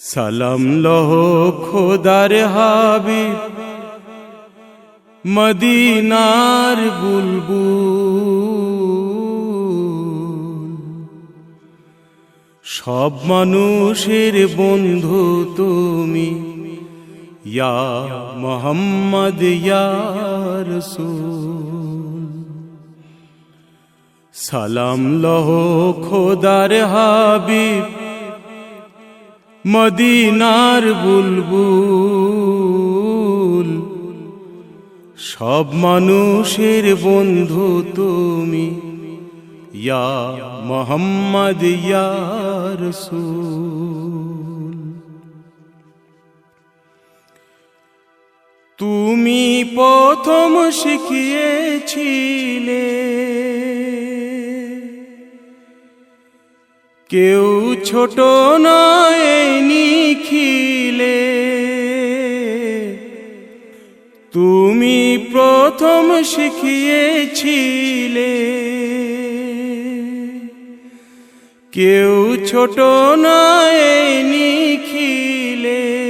সালাম লহ খোদার হাবি মদিনার বুলবুল। সব মানুষের বন্ধু তুমি, ইয়া মোহাম্মদ, ইয়া রসূল। সালাম লহ খোদার হাবিব মদিনার বুলবুল। সব মানুষের বন্ধু তুমি ইয়া মোহাম্মদ ইয়া তুমি প্রথম শিখিয়েছিলে কেউ ছোট নয় নিখিলে। তুমি প্রথম শিখিয়েছিলে। কেউ ছোট নয় নিখিলে।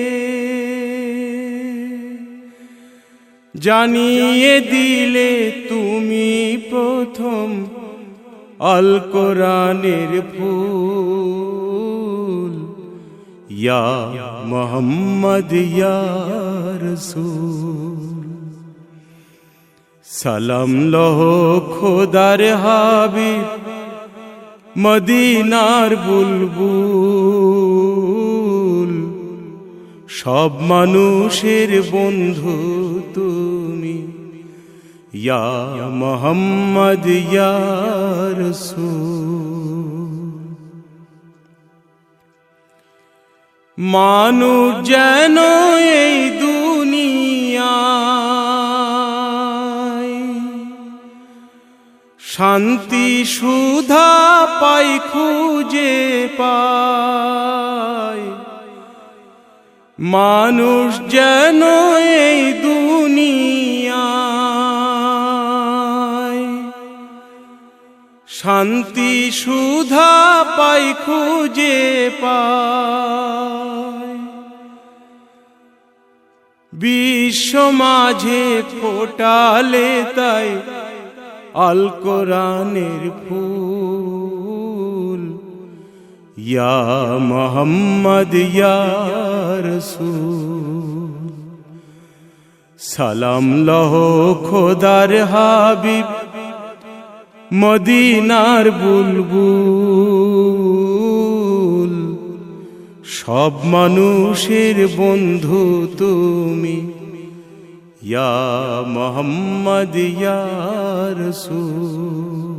জানিয়ে দিলে তুমি প্রথম আল কোরআনের ফুল। ইয়া মোহাম্মদ, ইয়া রসূল। সালাম লহ খোদার হাবিব, মদিনার বুলবুল। সব মানুষের বন্ধু তুমি। ইয়া মোহাম্মদ ইয়া রসূল মানুষ যেন এই শান্তি সুধা পাই খুঁজে পায় মানুষ যেন এই দুনিয়ায় শান্তি সুধা পাই খুঁজে পায় বিশ্ব মাঝে ফোটালে তাই আল কোরআনের ফুল। ইয়া মোহাম্মদ, ইয়া সালাম লহ খোদার হাবিব। মদিনার বুলবুল। সব মানুষের বন্ধু তুমি। ইয়া মোহাম্মদ, ইয়া রসূল।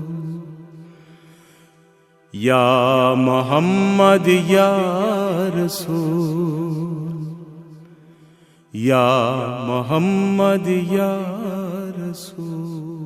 ইয়া মোহাম্মদ, ইয়া রসূল। ইয়া মোহাম্মদ, ইয়া রসূল।